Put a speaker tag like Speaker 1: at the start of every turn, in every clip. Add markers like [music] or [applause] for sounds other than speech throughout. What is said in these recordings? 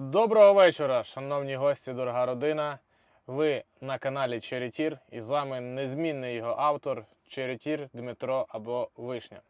Speaker 1: Доброго вечора, шановні гості, дорога родина. Ви на каналі Черетір і з вами незмінний його автор Черетір Дмитро або Вишня.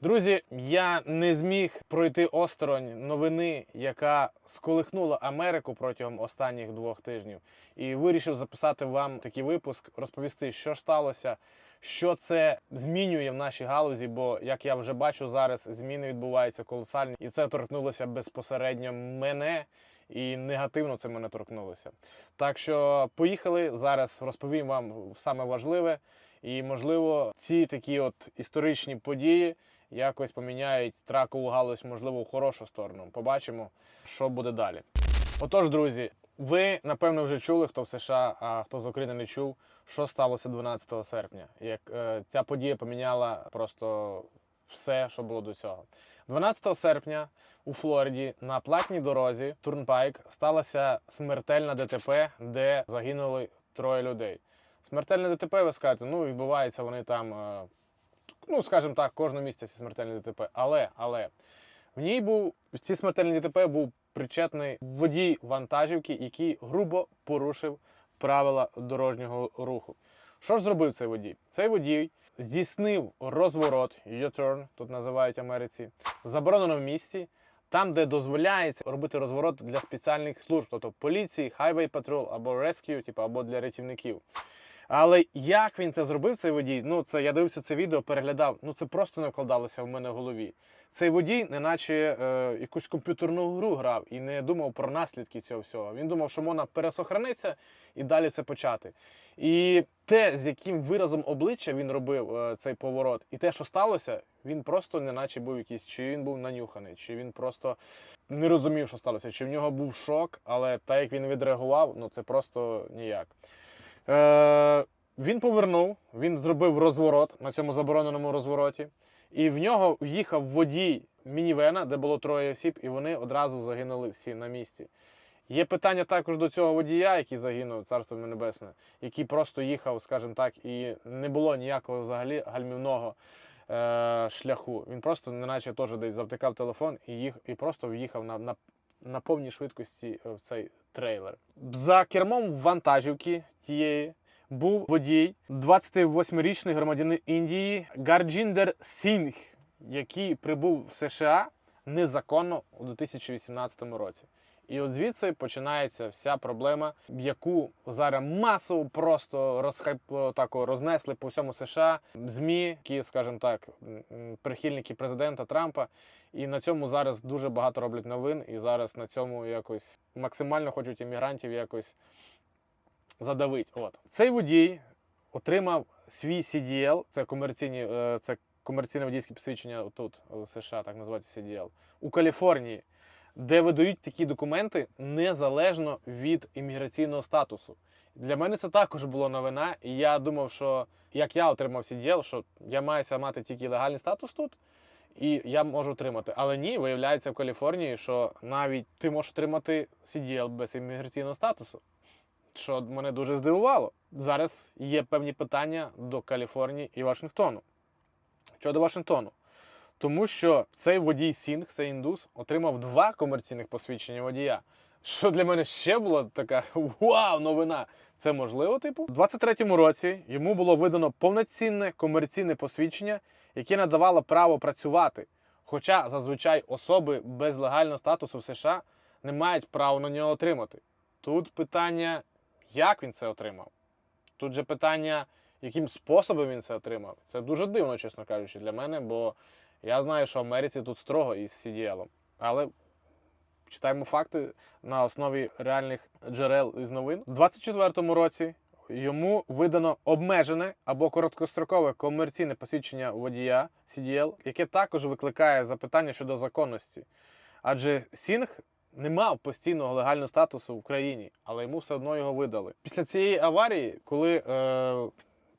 Speaker 1: Друзі, я не зміг пройти осторонь новини, яка сколихнула Америку протягом останніх двох тижнів, і вирішив записати вам такий випуск, розповісти, що сталося, що це змінює в нашій галузі. Бо, як я вже бачу, зараз зміни відбуваються колосальні, і це торкнулося безпосередньо мене. І негативно це мене торкнулося. Так що поїхали зараз. Розповім вам саме важливе, і можливо, ці такі от історичні події якось поміняють тракову галузь, можливо, в хорошу сторону. Побачимо, що буде далі. Отож, друзі, ви напевно вже чули, хто в США, а хто з України не чув, що сталося 12 серпня. Як е, ця подія поміняла просто все, що було до цього. 12 серпня у Флориді на платній дорозі Турнпайк сталося смертельна ДТП, де загинули троє людей. Смертельне ДТП, ви скажете, ну відбувається вони там, е, ну скажімо так, кожного місяця ці смертельні ДТП. Але, але в ній був в цій смертельній ДТП був причетний водій вантажівки, який грубо порушив правила дорожнього руху. Що ж зробив цей водій? Цей водій здійснив розворот, U-turn, тут називають Америці, в забороненому місці, там, де дозволяється робити розворот для спеціальних служб, тобто поліції, Highway Patrol або Rescue, типу, або для рятівників. Але як він це зробив, цей водій? Ну, це я дивився це відео, переглядав. Ну це просто не вкладалося в мене в голові. Цей водій, неначе е, якусь комп'ютерну гру грав і не думав про наслідки цього всього. Він думав, що можна пересохранитися і далі все почати. І те, з яким виразом обличчя він робив е, цей поворот, і те, що сталося, він просто неначе був якийсь, чи він був нанюханий, чи він просто не розумів, що сталося, чи в нього був шок, але так як він відреагував, ну це просто ніяк. Е, він повернув, він зробив розворот на цьому забороненому розвороті, і в нього в'їхав водій мінівена, де було троє осіб, і вони одразу загинули всі на місці. Є питання також до цього водія, який загинув, царство небесне, який просто їхав, скажімо так, і не було ніякого взагалі гальмівного е, шляху. Він просто, неначе теж десь завтикав телефон і їх, і просто в'їхав на, на, на повній швидкості в цей трейлер. За кермом вантажівки тієї був водій, 28-річний громадянин Індії Гарджіндер Сінг, який прибув в США незаконно у 2018 році. І от звідси починається вся проблема, яку зараз масово просто розхайп так, рознесли по всьому США ЗМІ, які, скажімо так, прихильники президента Трампа. І на цьому зараз дуже багато роблять новин, і зараз на цьому якось максимально хочуть іммігрантів якось задавити. От цей водій отримав свій CDL, це комерційні, е, це комерційне водійське посвідчення тут у США, так називається CDL, у Каліфорнії, де видають такі документи незалежно від імміграційного статусу. Для мене це також була новина, і я думав, що як я отримав CDL, що я маюся мати тільки легальний статус тут. І я можу отримати. Але ні, виявляється в Каліфорнії, що навіть ти можеш отримати CDL без імміграційного статусу що мене дуже здивувало. Зараз є певні питання до Каліфорнії і Вашингтону. Щодо Вашингтону. Тому що цей водій Сінг, цей індус, отримав два комерційних посвідчення водія. Що для мене ще була така [laughs] вау, новина. Це можливо, типу. У 23-му році йому було видано повноцінне комерційне посвідчення, яке надавало право працювати. Хоча зазвичай особи без легального статусу в США не мають права на нього отримати. Тут питання, як він це отримав. Тут же питання, яким способом він це отримав. Це дуже дивно, чесно кажучи, для мене, бо я знаю, що в Америці тут строго із CDL. Але читаємо факти на основі реальних джерел із новин. У 24-му році йому видано обмежене або короткострокове комерційне посвідчення водія CDL, яке також викликає запитання щодо законності. Адже Сінг не мав постійного легального статусу в Україні, але йому все одно його видали. Після цієї аварії, коли е,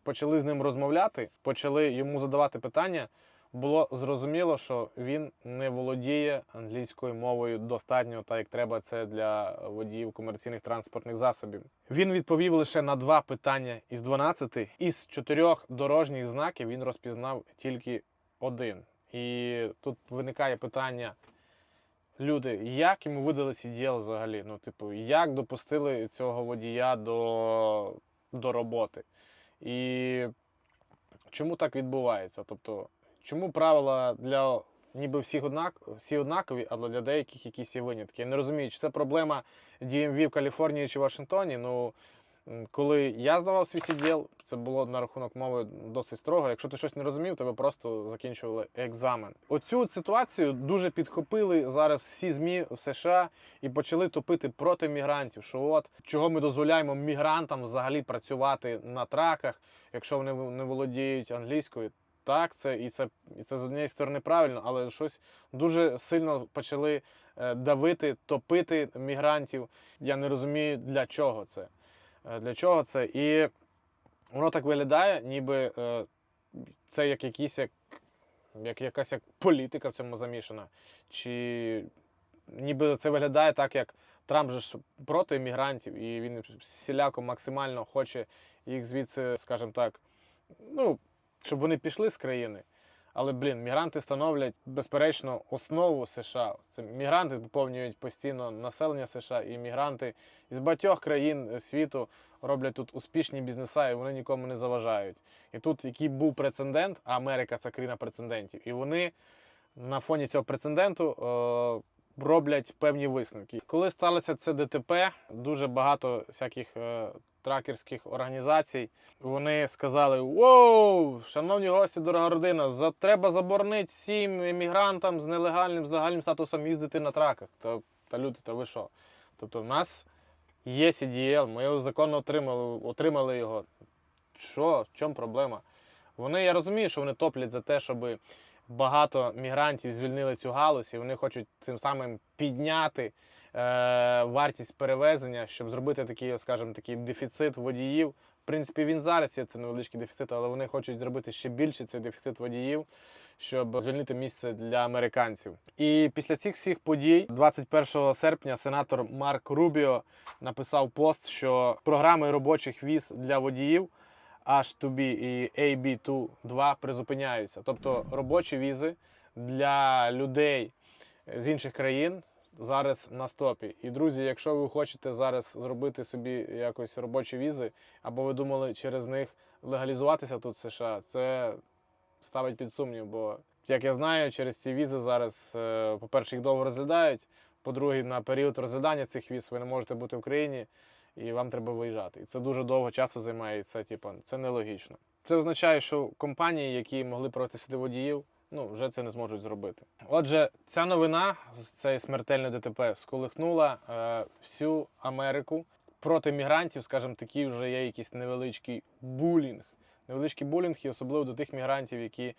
Speaker 1: почали з ним розмовляти, почали йому задавати питання, було зрозуміло, що він не володіє англійською мовою достатньо, так як треба це для водіїв комерційних транспортних засобів. Він відповів лише на два питання із 12. Із чотирьох дорожніх знаків він розпізнав тільки один. І тут виникає питання. люди, як йому видали CDL взагалі? Ну, типу, як допустили цього водія до, до роботи? І чому так відбувається? Тобто, чому правила для ніби всіх однак, всі однакові, але для деяких якісь є винятки? Я не розумію, чи це проблема DMV в Каліфорнії чи Вашингтоні. Ну, коли я здавав свій CDL, це було на рахунок мови досить строго. Якщо ти щось не розумів, тебе просто закінчували екзамен. Оцю ситуацію дуже підхопили зараз всі ЗМІ в США і почали топити проти мігрантів. Що от чого ми дозволяємо мігрантам взагалі працювати на траках, якщо вони не володіють англійською. Так, це і це і це з однієї сторони правильно, але щось дуже сильно почали е, давити, топити мігрантів. Я не розумію, для чого це. Е, Для чого це? І воно так виглядає, ніби е, це як якийсь як, як якась як політика в цьому замішана. Чи ніби це виглядає так, як Трамп же ж проти іммігрантів, і він всіляко максимально хоче їх звідси, скажімо так, ну, щоб вони пішли з країни. Але, блін, мігранти становлять безперечно основу США. Це мігранти доповнюють постійно населення США, і мігранти із багатьох країн світу роблять тут успішні бізнеса, і вони нікому не заважають. І тут який був прецедент, а Америка це країна прецедентів, і вони на фоні цього прецеденту е, роблять певні висновки. Коли сталося це ДТП, дуже багато всяких е, тракерських організацій. Вони сказали: Воу, шановні гості, дорога родина, за, треба заборонити всім емігрантам з нелегальним, з легальним статусом їздити на траках. Та, та люди, та ви що? Тобто, в нас є CDL, ми його законно отримали, отримали його. Що? В чому проблема? Вони, я розумію, що вони топлять за те, щоб багато мігрантів звільнили цю галузь, і вони хочуть цим самим підняти вартість перевезення, щоб зробити такий, скажімо, такий дефіцит водіїв. В принципі, він зараз є це невеличкий дефіцит, але вони хочуть зробити ще більше цей дефіцит водіїв, щоб звільнити місце для американців. І після цих всіх подій, 21 серпня, сенатор Марк Рубіо написав пост, що програми робочих віз для водіїв. H2B і AB2 призупиняються. Тобто робочі візи для людей з інших країн зараз на стопі. І друзі, якщо ви хочете зараз зробити собі якось робочі візи, або ви думали через них легалізуватися тут в США, це ставить під сумнів. Бо, як я знаю, через ці візи зараз, е, по-перше, їх довго розглядають. По-друге, на період розглядання цих віз ви не можете бути в країні і вам треба виїжджати. І це дуже довго часу займає, і це, типу, це нелогічно. Це означає, що компанії, які могли провести сюди водіїв, ну, вже це не зможуть зробити. Отже, ця новина цей смертельне ДТП сколихнула е, всю Америку. Проти мігрантів, скажімо, такий вже є якийсь невеличкий булінг. Невеличкий булінг, і особливо до тих мігрантів, які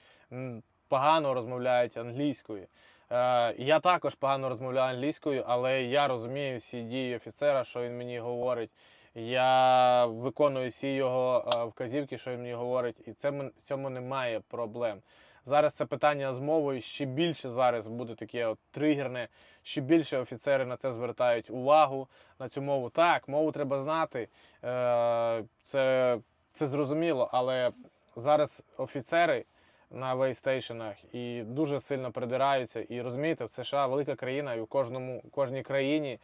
Speaker 1: погано розмовляють англійською. Е, я також погано розмовляю англійською, але я розумію всі дії офіцера, що він мені говорить. Я виконую всі його е, вказівки, що він мені говорить, і це цьому немає проблем. Зараз це питання з мовою ще більше зараз буде таке от тригерне, ще більше офіцери на це звертають увагу на цю мову. Так, мову треба знати, е, це, це зрозуміло, але зараз офіцери на вейстейшенах і дуже сильно придираються. І розумієте, в США велика країна, і у кожному кожній країні,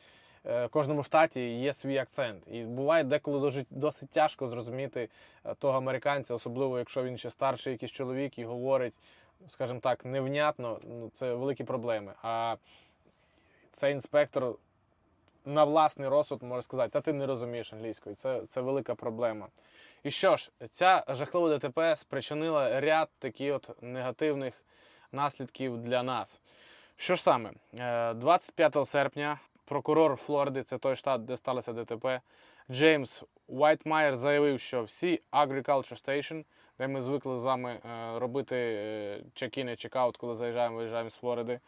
Speaker 1: кожному штаті є свій акцент. І буває деколи досить тяжко зрозуміти е, того американця, особливо якщо він ще старший якийсь чоловік і говорить, скажімо так, невнятно. Ну це великі проблеми. А цей інспектор. На власний розсуд може сказати, та ти не розумієш англійської. Це, це велика проблема. І що ж, ця жахлива ДТП спричинила ряд таких от негативних наслідків для нас. Що ж саме, Е, 25 серпня прокурор Флориди, це той штат, де сталося ДТП, Джеймс Уайтмайер заявив, що всі Agriculture Station, де ми звикли з вами е, робити е, чек-ін і чек-аут, коли заїжджаємо, виїжджаємо з Флориди,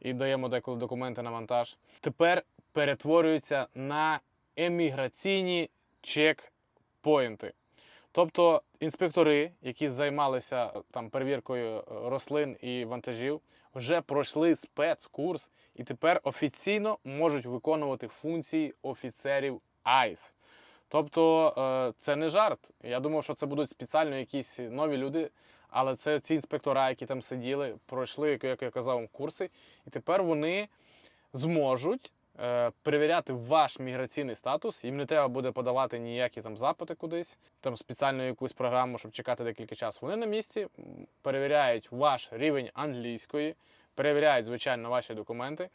Speaker 1: і даємо деколи документи на вантаж, тепер перетворюються на еміграційні чек-поінти. Тобто інспектори, які займалися там перевіркою рослин і вантажів, вже пройшли спецкурс і тепер офіційно можуть виконувати функції офіцерів ICE. Тобто е, це не жарт. Я думав, що це будуть спеціально якісь нові люди, але це ці інспектора, які там сиділи, пройшли, як я казав, курси, і тепер вони зможуть перевіряти ваш міграційний статус. Їм не треба буде подавати ніякі там запити кудись, там спеціальну якусь програму, щоб чекати декілька часу. Вони на місці перевіряють ваш рівень англійської, перевіряють, звичайно, ваші документи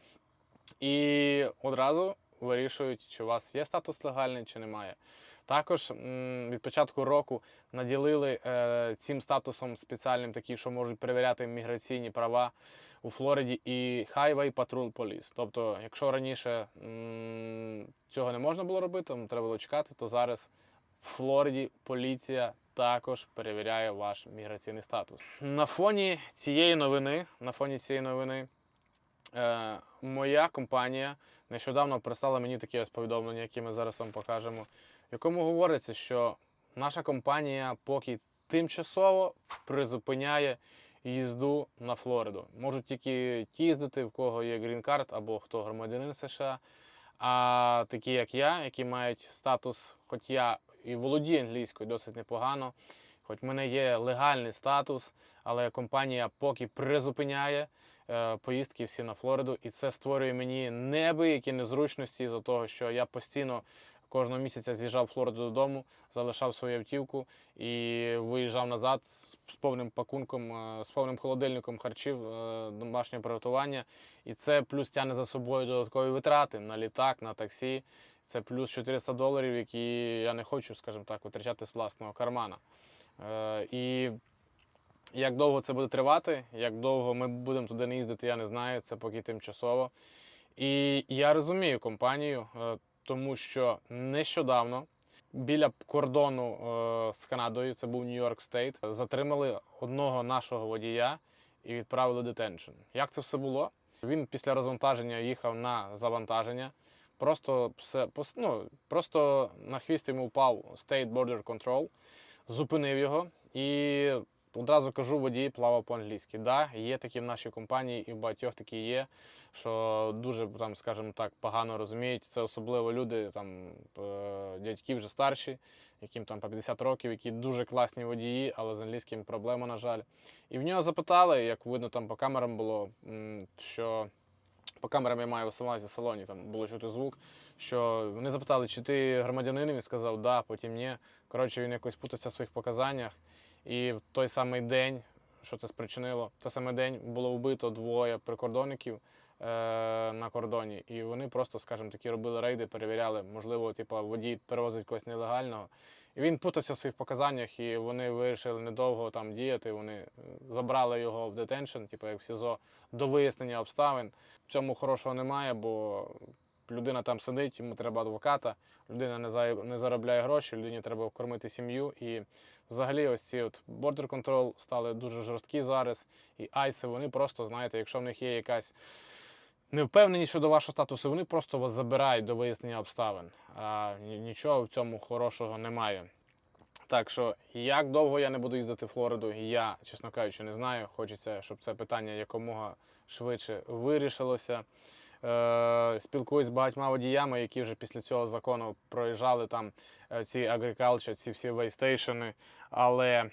Speaker 1: і одразу вирішують, чи у вас є статус легальний, чи немає. Також від початку року наділили е, цим статусом спеціальним такі, що можуть перевіряти міграційні права у Флориді і Highway Patrol Police. Тобто, якщо раніше цього не можна було робити, тому треба було чекати, то зараз в Флориді поліція також перевіряє ваш міграційний статус. На фоні цієї новини, на фоні цієї новини, е, моя компанія нещодавно прислала мені таке ось повідомлення, яке ми зараз вам покажемо, в якому говориться, що наша компанія поки тимчасово призупиняє їзду на Флориду. Можуть тільки ті їздити, в кого є грін-карт або хто громадянин США. А такі, як я, які мають статус, хоч я і володію англійською досить непогано, хоч в мене є легальний статус, але компанія поки призупиняє е, поїздки всі на Флориду, і це створює мені неабиякі незручності за того, що я постійно кожного місяця з'їжджав в Флориду додому, залишав свою автівку і виїжджав назад з повним пакунком, е, з повним холодильником харчів е, домашнього приготування. І це плюс тягне за собою додаткові витрати на літак, на таксі. Це плюс 400 доларів, які я не хочу, скажімо так, витрачати з власного кармана. Е, І як довго це буде тривати, як довго ми будемо туди не їздити, я не знаю. Це поки тимчасово. І я розумію компанію, тому що нещодавно біля кордону е, з Канадою, це був Нью-Йорк Стейт, затримали одного нашого водія і відправили детеншн. Як це все було? Він після розвантаження їхав на завантаження. Просто все ну, просто на хвіст йому впав State Border Control, зупинив його і одразу кажу, водій плавав по-англійськи. Да, є такі в нашій компанії, і в багатьох такі є, що дуже там, скажімо так, погано розуміють. Це особливо люди, там е, дядьки вже старші, яким там по 50 років, які дуже класні водії, але з англійським проблема, на жаль. І в нього запитали, як видно там по камерам було, що по камерам я маю в зі салоні, там було чути звук. Що вони запитали, чи ти громадянин? Він сказав, да, потім ні. Коротше, він якось путався в своїх показаннях. І в той самий день, що це спричинило, в той самий день було вбито двоє прикордонників е, на кордоні. І вони просто, скажімо, такі робили рейди, перевіряли, можливо, типу, водій перевозить когось нелегального. І він путався в своїх показаннях, і вони вирішили недовго там діяти. Вони е, забрали його в детеншн, типу як в СІЗО, до вияснення обставин. В цьому хорошого немає, бо людина там сидить, йому треба адвоката, людина не заробляє гроші, людині треба кормити сім'ю. І взагалі, ось ці от border control стали дуже жорсткі зараз. І айси, вони просто, знаєте, якщо в них є якась невпевненість щодо вашого статусу, вони просто вас забирають до вияснення обставин. А нічого в цьому хорошого немає. Так що, як довго я не буду їздити в Флориду, я, чесно кажучи, не знаю. Хочеться, щоб це питання якомога швидше вирішилося. Е, спілкуюсь з багатьма водіями, які вже після цього закону проїжджали там е, ці agriculture, ці всі вейстейшени. Але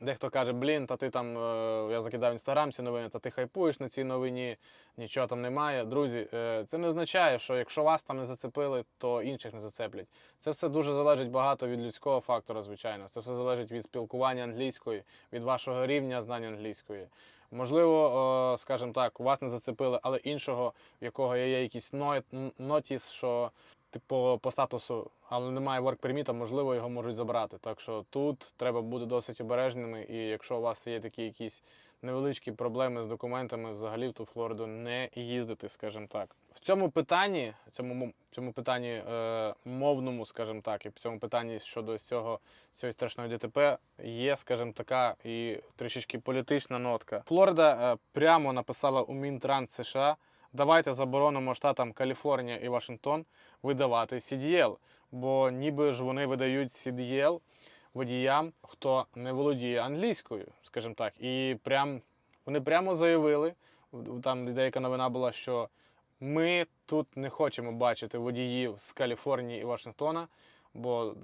Speaker 1: дехто каже, блін, та ти там, е, я закидав інстаграм ці новини, та ти хайпуєш на цій новині, нічого там немає. Друзі, це не означає, що якщо вас там не зацепили, то інших не зацеплять. Це все дуже залежить багато від людського фактора, звичайно. Це все залежить від спілкування англійської, від вашого рівня знання англійської. Можливо, е, скажімо так, вас не зацепили, але іншого, в якого є якісь но- нотіс, що типу по статусу, але немає work permit, можливо, його можуть забрати. Так що тут треба бути досить обережними, і якщо у вас є такі якісь невеличкі проблеми з документами, взагалі в ту Флориду не їздити, скажімо так. В цьому питанні, цьому цьому питанні е, мовному, скажімо так, і в цьому питанні щодо цього цієї страшної ДТП є, скажімо, така і трішечки політична нотка. Флорида е, прямо написала у Мінтранс США. Давайте заборонимо штатам Каліфорнія і Вашингтон видавати CDL, бо ніби ж вони видають CDL водіям, хто не володіє англійською, скажімо так. І прям вони прямо заявили, там деяка новина була, що ми тут не хочемо бачити водіїв з Каліфорнії і Вашингтона, бо,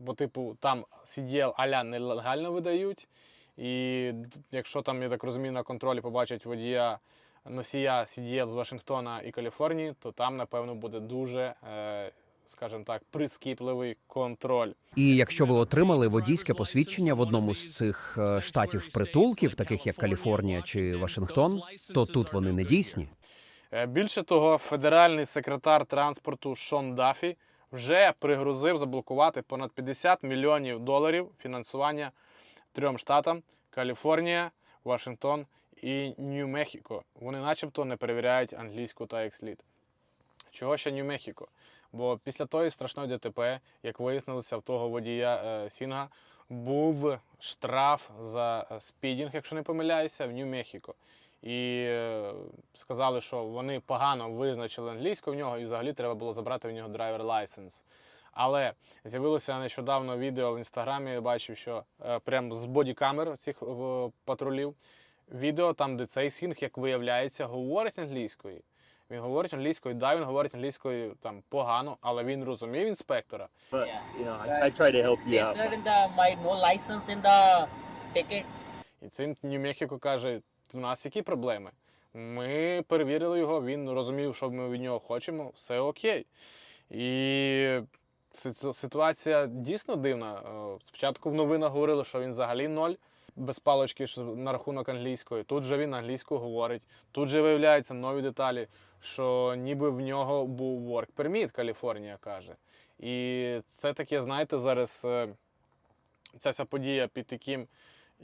Speaker 1: бо типу, там CDL аля нелегально видають. І якщо там, я так розумію, на контролі побачать водія носія CDL з Вашингтона і Каліфорнії, то там, напевно, буде дуже, е, скажімо так, прискіпливий контроль.
Speaker 2: І якщо ви отримали водійське посвідчення в одному з цих е, штатів притулків, таких як Каліфорнія чи Вашингтон, то тут вони не дійсні.
Speaker 1: Е, Більше того, федеральний секретар транспорту Шон Дафі вже пригрозив заблокувати понад 50 мільйонів доларів фінансування трьом штатам: Каліфорнія, Вашингтон і Нью-Мехіко. Вони, начебто, не перевіряють англійську та як слід. Чого ще Нью-Мехіко? Бо після тої страшної ДТП, як вияснилося, в того водія е, Сінга був штраф за е, спідінг, якщо не помиляюся, в Нью-Мехіко. І е, сказали, що вони погано визначили англійську в нього, і взагалі треба було забрати в нього драйвер лайсенс. Але з'явилося нещодавно відео в інстаграмі. Я бачив, що е, прямо з бодікамер цих е, патрулів відео, там, де цей сінг, як виявляється, говорить англійською. Він говорить англійською, да, він говорить англійською там погано, але він розумів інспектора.
Speaker 3: But you know, I, I try to help you out.
Speaker 4: in the my no license in the ticket.
Speaker 1: І цим Нью-Мехіко каже: у нас які проблеми? Ми перевірили його, він розумів, що ми від нього хочемо, все окей. І ситуація дійсно дивна. Е, Спочатку в новинах говорили, що він взагалі ноль. Без палочки що на рахунок англійської. Тут же він англійською говорить. Тут же виявляються нові деталі, що ніби в нього був work permit, Каліфорнія каже. І це таке, знаєте, зараз е, ця вся подія під таким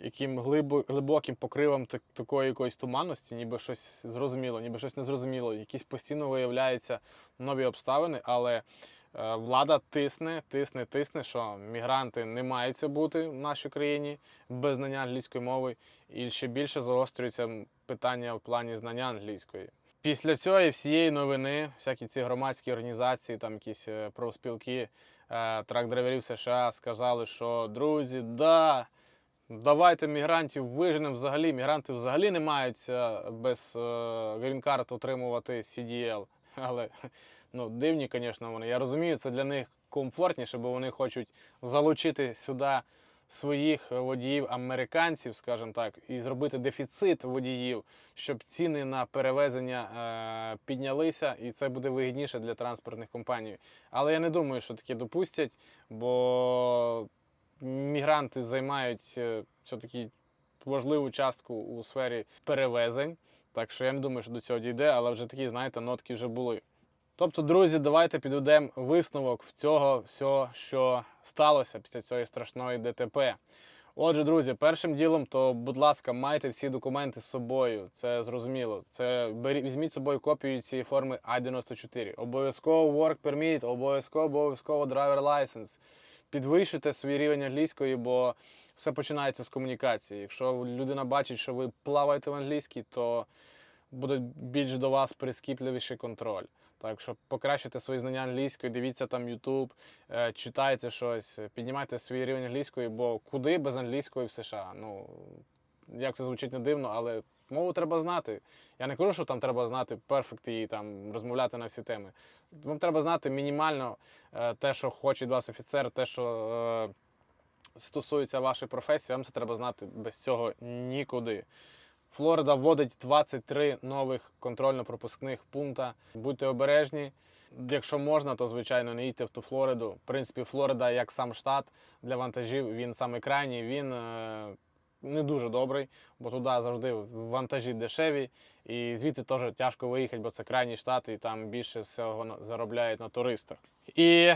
Speaker 1: яким глибо, глибоким покривом такої якоїсь туманності, ніби щось зрозуміло, ніби щось незрозуміло. Якісь постійно виявляються нові обставини, але е, влада тисне, тисне, тисне, що мігранти не маються бути в нашій країні без знання англійської мови, і ще більше загострюється питання в плані знання англійської. Після цієї всієї новини, всякі ці громадські організації, там якісь е, профспілки е, трак-драйверів США сказали, що друзі, да, давайте мігрантів виженемо взагалі. Мігранти взагалі не мають е, без грін-карт отримувати CDL. Але ну, дивні, звісно, вони. Я розумію, це для них комфортніше, бо вони хочуть залучити сюди своїх водіїв американців, скажімо так, і зробити дефіцит водіїв, щоб ціни на перевезення е, піднялися, і це буде вигідніше для транспортних компаній. Але я не думаю, що таке допустять, бо мігранти займають е, все-таки важливу частку у сфері перевезень. Так що я не думаю, що до цього дійде, але вже такі, знаєте, нотки вже були. Тобто, друзі, давайте підведемо висновок в цього всього, що сталося після цієї страшної ДТП. Отже, друзі, першим ділом, то, будь ласка, майте всі документи з собою. Це зрозуміло. Це беріть, візьміть з собою копію цієї форми I-94. Обов'язково work permit, обов'язково обов'язково driver license. Підвищуйте свій рівень англійської, бо все починається з комунікації. Якщо людина бачить, що ви плаваєте в англійській, то буде більш до вас прискіпливіший контроль. Так що покращуйте свої знання англійської, дивіться там YouTube, е, читайте щось, піднімайте свій рівень англійської, бо куди без англійської в США? Ну як це звучить не дивно, але мову треба знати. Я не кажу, що там треба знати перфект і там розмовляти на всі теми. Вам треба знати мінімально е, те, що хоче вас офіцер, те, що е, стосується вашої професії, вам це треба знати без цього нікуди. Флорида вводить 23 нових контрольно-пропускних пункта. Будьте обережні. Якщо можна, то звичайно не їдьте в ту Флориду. В принципі, Флорида, як сам штат для вантажів, він саме крайній, він е, не дуже добрий, бо туди завжди вантажі дешеві, і звідти теж тяжко виїхати, бо це крайній штат, і там більше всього заробляють на туристах. І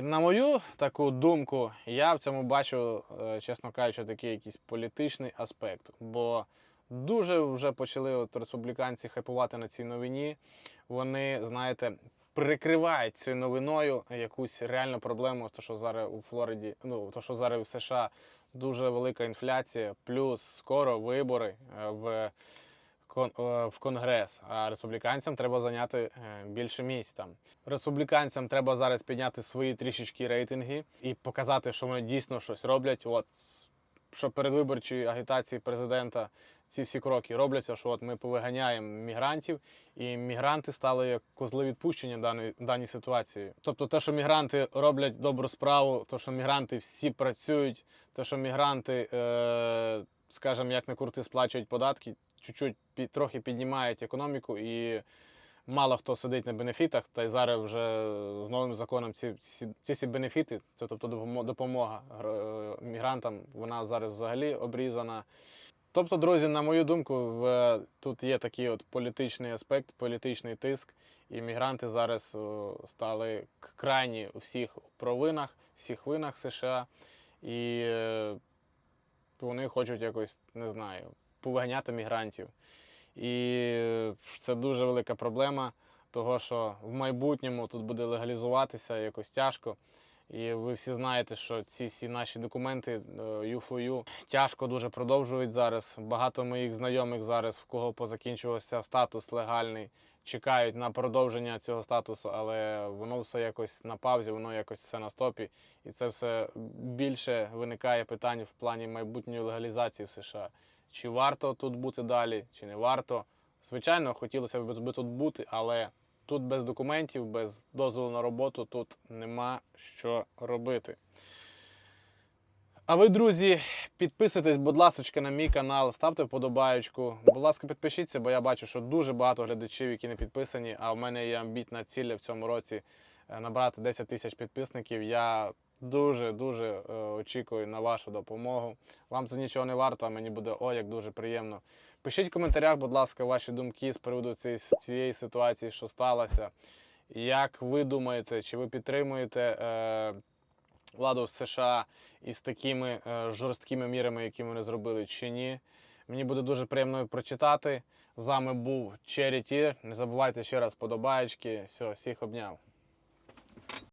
Speaker 1: на мою таку думку, я в цьому бачу, е, чесно кажучи, такий якийсь політичний аспект. Бо дуже вже почали от республіканці хайпувати на цій новині. Вони, знаєте, прикривають цією новиною якусь реальну проблему, то що зараз у Флориді, ну то що зараз в США дуже велика інфляція, плюс скоро вибори е, в. е, В конгрес, а республіканцям треба зайняти е, більше місць там. Республіканцям треба зараз підняти свої трішечки рейтинги і показати, що вони дійсно щось роблять. От що передвиборчої агітації президента ці всі кроки робляться, що от ми повиганяємо мігрантів, і мігранти стали як козли відпущення в даній, ситуації. Тобто, те, що мігранти роблять добру справу, то що мігранти всі працюють, те, що мігранти, е, скажімо, як не крути, сплачують податки. чуть-чуть трохи піднімають економіку і мало хто сидить на бенефітах. Та й зараз вже з новим законом ці, ці, ці всі бенефіти, це тобто допомога е, мігрантам, вона зараз взагалі обрізана. Тобто, друзі, на мою думку, в, тут є такий от політичний аспект, політичний тиск, і мігранти зараз стали крайні у всіх провинах, всіх винах США, і е, вони хочуть якось, не знаю, повиганяти мігрантів. І е, це дуже велика проблема, того що в майбутньому тут буде легалізуватися якось тяжко. І ви всі знаєте, що ці всі наші документи ЮФОЮ тяжко дуже продовжують зараз. Багато моїх знайомих зараз, в кого позакінчувався статус легальний, чекають на продовження цього статусу, але воно все якось на паузі, воно якось все на стопі. І це все більше виникає питань в плані майбутньої легалізації в США. Чи варто тут бути далі, чи не варто. Звичайно, хотілося б тут бути, але тут без документів, без дозволу на роботу, тут нема що робити. А ви, друзі, підписуйтесь, будь ласка, на мій канал, ставте вподобаєчку. Будь ласка, підпишіться, бо я бачу, що дуже багато глядачів, які не підписані. А в мене є амбітна ціль в цьому році е, набрати 10 тисяч підписників. Я дуже дуже е, очікую на вашу допомогу. Вам це нічого не варто, а мені буде о, як дуже приємно. Пишіть в коментарях, будь ласка, ваші думки з приводу цієї, цієї ситуації, що сталося. Як ви думаєте, чи ви підтримуєте е, владу в США із такими е, жорсткими мірами, які вони зробили, чи ні? Мені буде дуже приємно прочитати. З вами був Черрі. Не забувайте ще раз подобаєчки. Все, всіх обняв.